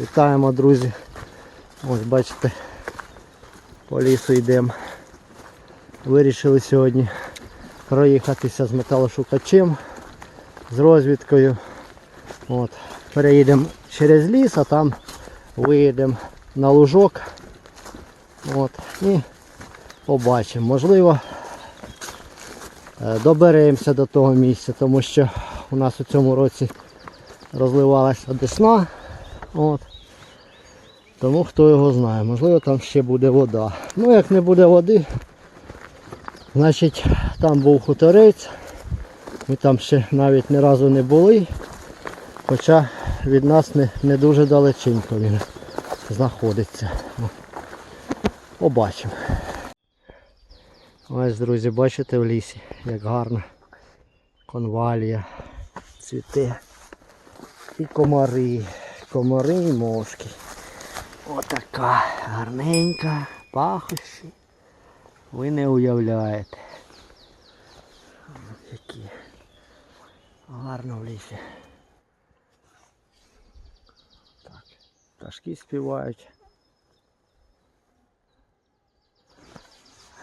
Вітаємо, друзі. Ось бачите, по лісу йдемо. Вирішили сьогодні проїхатися з металошукачем, з розвідкою. От. Переїдемо через ліс, а там виїдемо на лужок. От. І побачимо. Можливо, е, доберемося до того місця, тому що у нас у цьому році розливалася десна. От. Тому хто його знає, можливо там ще буде вода. Ну як не буде води, значить там був хуторець. Ми там ще навіть ні разу не були. Хоча від нас не, не дуже далеченько він знаходиться. Побачимо. Ось, друзі, бачите в лісі, як гарно конвалія цвіте. І комари. Комари і мошки. Отака гарненька, пахощі. Ви не уявляєте. Які гарно в лісі. Так, пташки співають.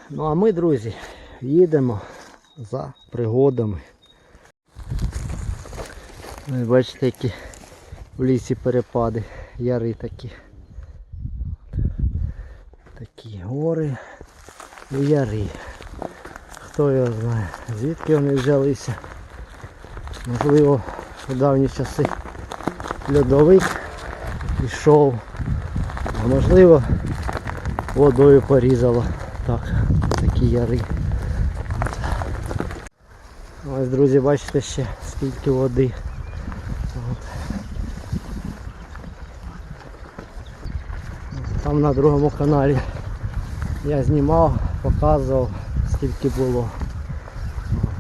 Ну а ми, друзі, їдемо за пригодами. Ви бачите, які в лісі перепади, яри такі. Такі гори і яри. Хто його знає, звідки вони взялися. Можливо, у давні часи льодовик пішов, а можливо водою порізало. Так, такі яри. Ось, друзі, бачите ще скільки води. Там на другому каналі я знімав, показував скільки було.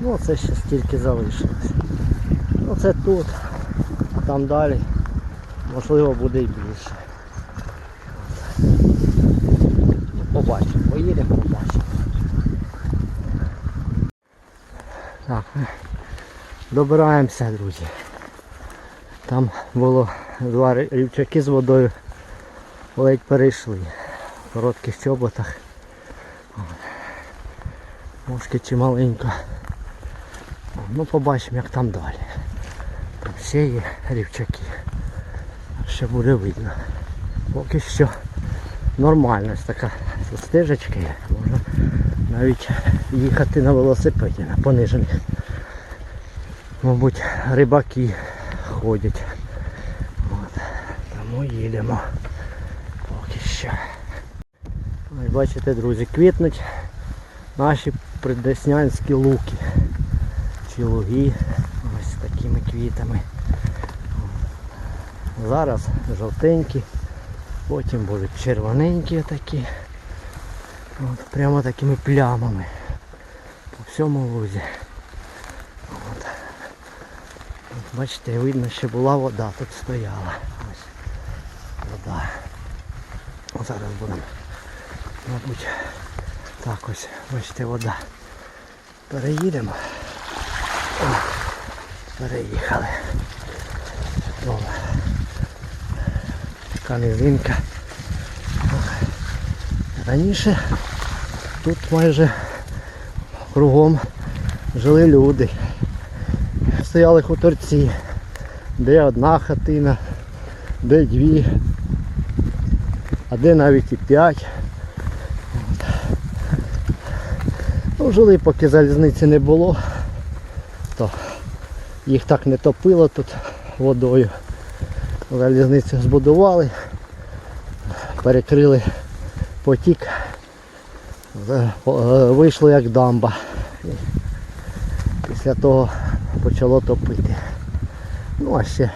Ну це ще стільки залишилось. Ну це тут, там далі можливо буде і більше. Ну, Побачимо, поїдемо, побачимо. Так, добираємося, друзі. Там було два рівчаки з водою ледь перейшли в коротких чоботах. Мошки чималенько. Ну побачимо як там далі. Там ще є рівчаки. Ще буде видно. Поки що нормально така стежечка є. Можна навіть їхати на велосипеді, на понижених. Мабуть, рибаки ходять. От. Тому їдемо. Що. Ось бачите, друзі, квітнуть наші придеснянські луки. Чи луги ось такими квітами. Зараз жовтенькі, потім будуть червоненькі такі. От, прямо такими плямами. По всьому лузі. От, бачите, видно, що була вода, тут стояла. Ось вода. Зараз будемо, мабуть, так ось, бачите, вода. Переїдемо. О, переїхали. Чудово. Така низинка. Раніше тут майже кругом жили люди. Стояли хуторці, де одна хатина, де дві, а де навіть і п'ять. От. Ну, жили, поки залізниці не було, то їх так не топило тут водою. Залізницю збудували, перекрили потік, по- е, вийшло як дамба. Після того почало топити. Ну а ще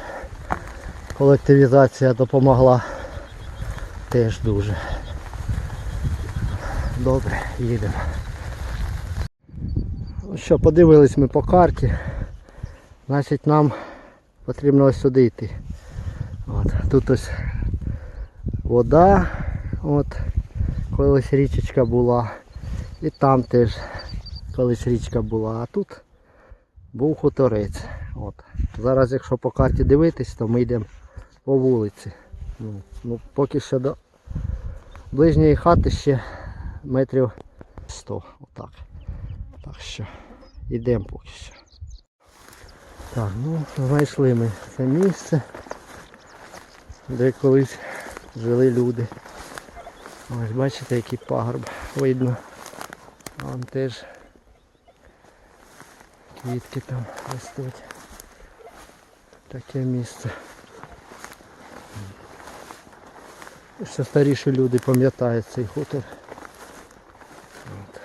колективізація допомогла теж дуже. Добре, їдемо. Ну що, подивились ми по карті. Значить нам потрібно ось сюди йти. От, тут ось вода, от, колись річечка була. І там теж колись річка була, а тут був хуторець. От. Зараз якщо по карті дивитись, то ми йдемо по вулиці. Ну, ну поки що до ближньої хати ще метрів 100. Отак. Так що йдемо поки що. Так, ну знайшли ми це місце, де колись жили люди. Ось бачите, який пагорб видно. Вон теж квітки там ростуть. Таке місце. Ще старіші люди пам'ятають цей хутор. От.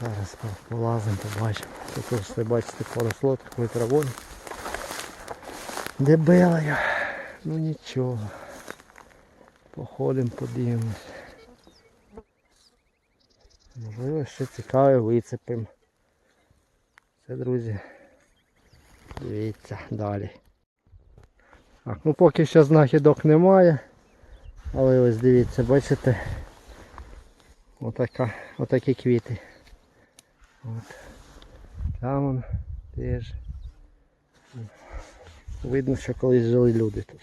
Зараз полазимо, побачимо. Тут ви бачите поросло такою травою. Дебелою. Ну нічого. Походимо, подивимось. Можливо, ще цікаве вицепимо. Це, друзі. Дивіться далі. Так, ну поки що знахідок немає. Але ось дивіться, бачите? Отака, отакі квіти. От. Там вон теж. Видно, що колись жили люди тут.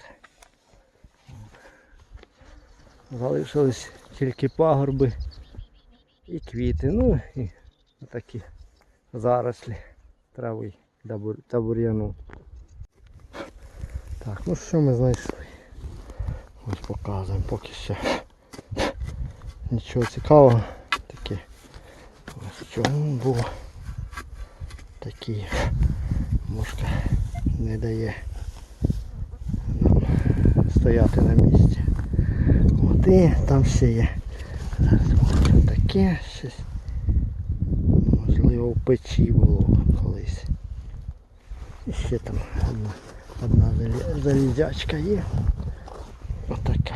Залишились тільки пагорби і квіти. Ну і такі зарослі трави та бур'яну. Так, ну що ми знайшли? Показуємо поки що. Нічого цікавого. Таке. Ось чому було. Такі мушка не дає нам стояти на місці. От і там ще є. Зараз таке щось. Можливо в печі було колись. І ще там одна, одна залізячка є. Отака.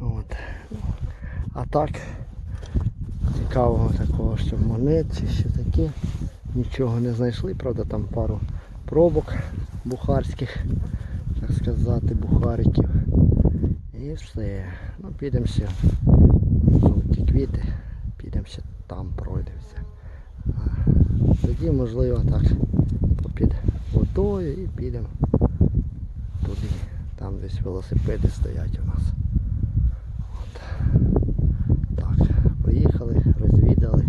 От. А так цікавого такого, що монет чи ще таке. Нічого не знайшли, правда там пару пробок бухарських, так сказати, бухариків. І все. Ну підемо ще. Жовті квіти, підемо ще там пройдемося. Тоді можливо так попід водою і підемо туди. Там десь велосипеди стоять у нас. От. Так, поїхали, розвідали.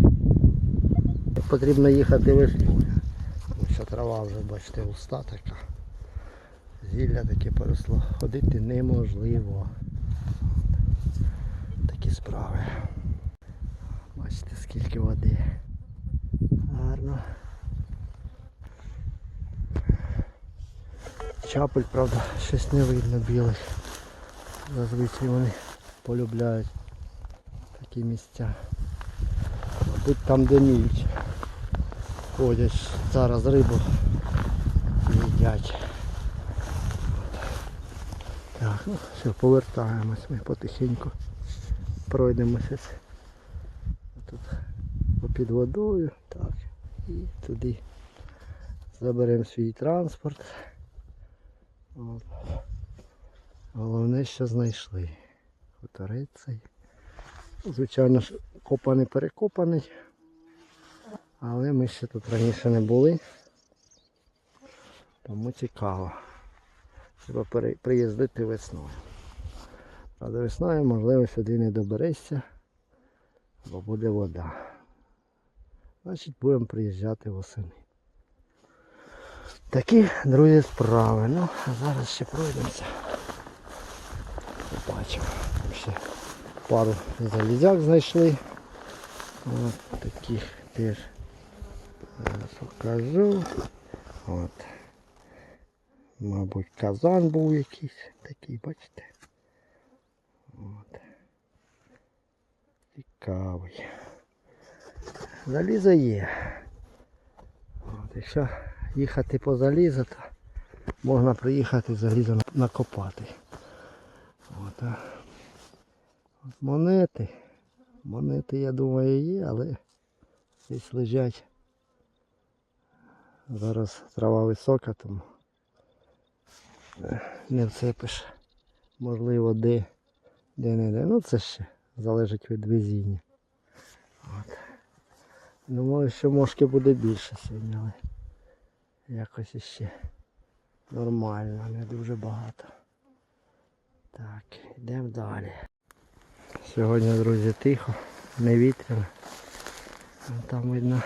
Потрібно їхати весною. Що трава вже, бачите, густа така. Зілля таке поросло. Ходити неможливо. Такі справи. Бачите, скільки води. Гарно. Чапель, правда, щось не видно білих. Зазвичай вони полюбляють такі місця. Мабуть там де міють. Ходять зараз рибу їдять. Так, ну все, повертаємось ми потихеньку. Пройдемося. Тут попід водою. Так. І туди заберемо свій транспорт. От. Головне, що знайшли. Хуторець цей. Звичайно ж, копаний перекопаний. Але ми ще тут раніше не були. Тому цікаво. Треба приїздити весною. Правда, весною, можливо, сюди не доберешся, бо буде вода. Значить будемо приїжджати восени. Такі, друзі, справи. Ну, а зараз ще пройдемося. Побачимо. Ще пару залізяк знайшли. От таких теж покажу. От. Мабуть, казан був якийсь такий, бачите? От. Цікавий. Залізо є. От, якщо їхати по залізу, то можна приїхати залізо накопати. От. От монети. Монети, я думаю, є, але десь лежать. Зараз трава висока, тому е, не вцепиш. Можливо, де, де не де. Ну це ще залежить від везіння. От. Думаю, що мошки буде більше сьогодні, якось іще Нормально, не дуже багато. Так, йдемо далі. Сьогодні, друзі, тихо, не вітряно. Там видно,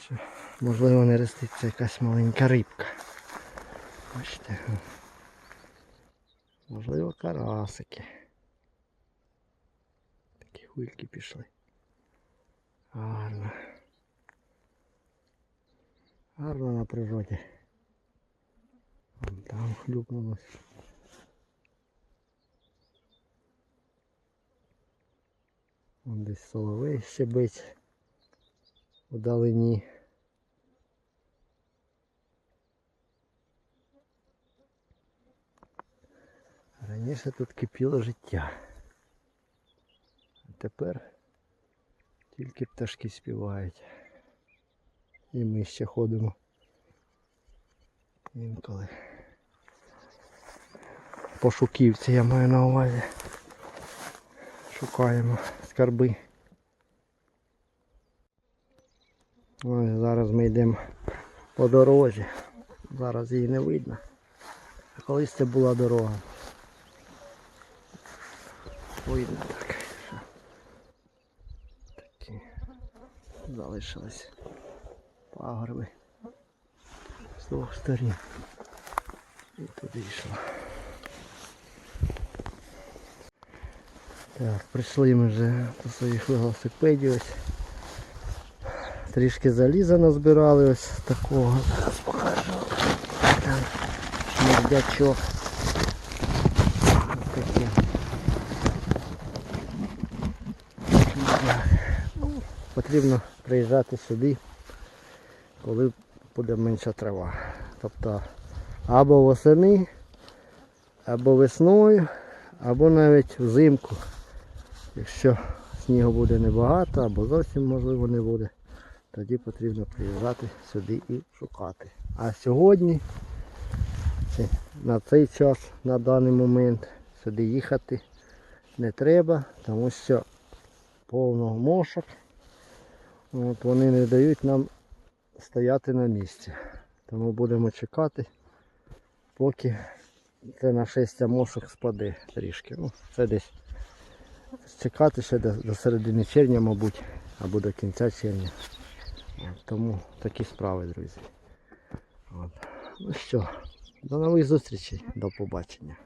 що можливо не роститься якась маленька рибка. Бачите. Можливо, карасики. Такі хвильки пішли. Гарно на природі. Вон Там хлюпнулось. Вон десь соловей щебить вдалині. Раніше тут кипіло життя. А тепер тільки пташки співають. І ми ще ходимо. Інколи. Пошуківці я маю на увазі. Шукаємо скарби. Ось зараз ми йдемо по дорозі. Зараз її не видно. А колись це була дорога. Видно так. Такі залишились пагорби з двох сторін. І туди йшло. Так, прийшли ми вже до своїх велосипедів ось. Трішки заліза назбирали ось такого. Зараз покажу. Там таке. Ну, Потрібно приїжджати сюди, коли буде менша трава. Тобто або восени, або весною, або навіть взимку. Якщо снігу буде небагато, або зовсім можливо не буде, тоді потрібно приїжджати сюди і шукати. А сьогодні, на цей час, на даний момент, сюди їхати не треба, тому що повно мошок. От вони не дають нам стояти на місці. Тому будемо чекати, поки це нашестя мошок спаде трішки. Ну, це десь чекати ще до, до середини червня, мабуть, або до кінця червня. Тому такі справи, друзі. От. Ну що, до нових зустрічей, до побачення.